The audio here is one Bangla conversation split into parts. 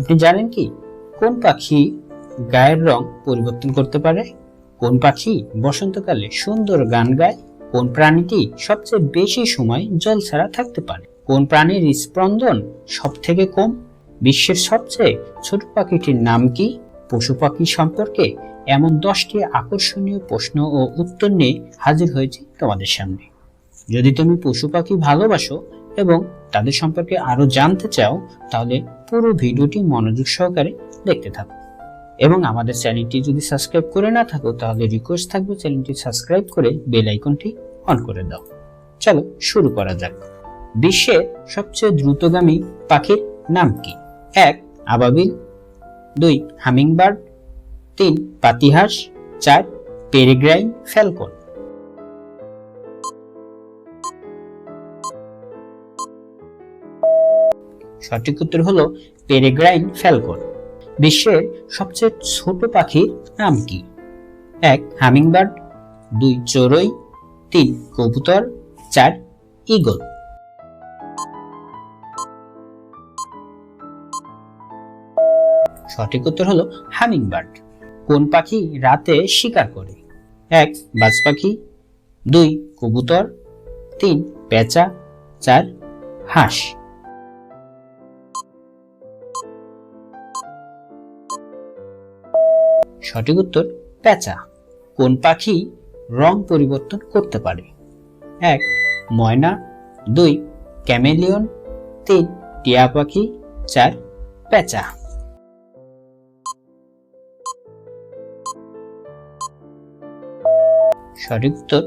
আপনি জানেন কি? কোন পাখি গায়ের রং পরিবর্তন করতে পারে? কোন পাখি বসন্তকালে সুন্দর গান গায়? কোন প্রাণীটি সবচেয়ে বেশি সময় জল ছাড়া থাকতে পারে? কোন প্রাণীর স্পন্দন সব থেকে কম? বিশ্বের সবচেয়ে ছোট পাখিটির নাম কি? পশু পাখি সম্পর্কে এমন দশটি আকর্ষণীয় প্রশ্ন ও উত্তর নিয়ে হাজির হয়েছি তোমাদের সামনে। যদি তুমি পশু পাখি ভালোবাসো এবং তাদের সম্পর্কে আরও জানতে চাও, তাহলে পুরো ভিডিওটি মনোযোগ সহকারে দেখতে থাকো। এবং আমাদের চ্যানেলটি যদি সাবস্ক্রাইব করে না থাকো, তাহলে রিকোয়েস্ট থাকবে চ্যানেলটি সাবস্ক্রাইব করে বেল আইকনটি অন করে দাও। চলো শুরু করা যাক। বিশ্বের সবচেয়ে দ্রুতগামী পাখির নাম কি? এক, আবাবিল, দুই, হামিংবার্ড, তিন, পাতিহাঁস, চার, পেরিগ্রাইন, ফ্যালকন। সঠিক উত্তর হলো পেরেগ্রাইন ফ্যালকন। বিশ্বের সবচেয়ে ছোট পাখির নাম কি? এক, হামিংবার্ড, দুই, চড়ুই, তিন, কবুতর, চার ইগল সঠিক উত্তর হলো হামিংবার্ড। কোন পাখি রাতে শিকার করে? এক, বাজ পাখি, দুই, কবুতর, তিন, পেঁচা, চার, হাঁস। সঠিক উত্তর পেঁচা কোন পাখি রং পরিবর্তন করতে পারে? এক, ময়না। দুই, ক্যামেলিয়ন। তিন, টিয়া পাখি। চার পেঁচা সঠিক উত্তর,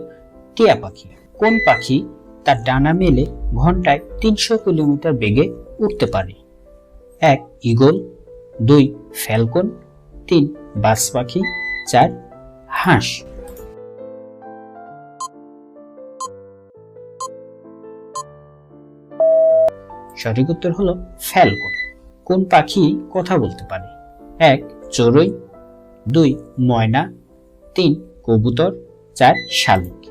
টিয়া পাখি। কোন পাখি তার ডানা মেলে ঘন্টায় তিনশো কিলোমিটার বেগে উঠতে পারে? এক ইগল দুই, ফ্যালকন। তিন, বাস পাখি। চার, হাঁস। সঠিক উত্তর হলো ফ্যালকন। কোন পাখি কথা বলতে পারে? এক, চড়ুই। দুই, ময়না। তিন, কবুতর। চার, শালিক।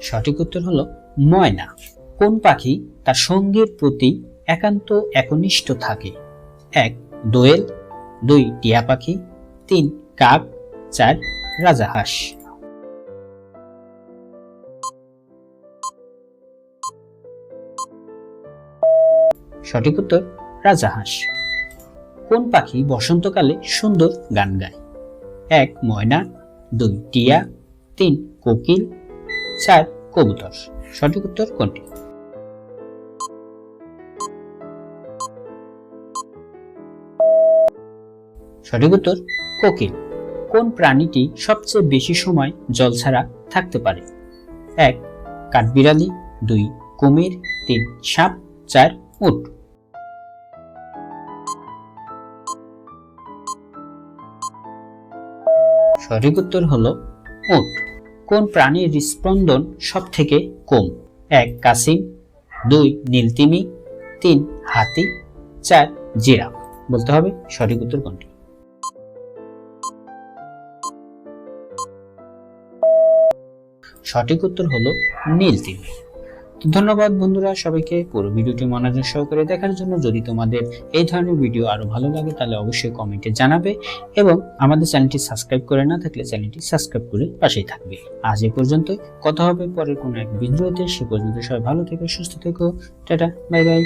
সঠিক উত্তর হলো ময়না। কোন পাখি তার সঙ্গীর প্রতি একান্ত একনিষ্ঠ থাকে? এক, দোয়েল। দুই, টিয়া পাখি। তিন, কাক। চার রাজাহাঁস সঠিক উত্তর রাজাহাঁস কোন পাখি বসন্তকালে সুন্দর গান গায়? এক, ময়না। দুই, টিয়া। তিন, কোকিল। চার, কবুতর। সঠিক উত্তর, কোনটি? সঠিক উত্তর, কোকিল। কোন প্রাণীটি সবচেয়ে বেশি সময় জল ছাড়া থাকতে পারে? এক, কাঠবিড়ালি। দুই, কুমির। তিন, সাপ। চার, উট। সঠিক উত্তর হল উট। কোন প্রাণীর স্পন্দন সব থেকে কম? এক, কাসিম। দুই, নীলতিমি। তিন, হাতি। চার, জিরাফ। বলতে হবে সঠিক উত্তর কোনটি? সঠিক উত্তর হলো নীলতিমি তো ধন্যবাদ বন্ধুরা সবাইকে, পুরো ভিডিওটি মনোযোগ সহকারে দেখার জন্য। যদি তোমাদের এই ধরনের ভিডিও আরও ভালো লাগে, তাহলে অবশ্যই কমেন্টে জানাবে এবং আমাদের চ্যানেলটি সাবস্ক্রাইব করে না থাকলে চ্যানেলটি সাবস্ক্রাইব করে পাশেই থাকবে। আজ এ পর্যন্ত কথা হবে পরের কোনো এক ভিডিওতে। সে পর্যন্ত সবাই ভালো থেকো, সুস্থ থেকো। Tata, bye bye.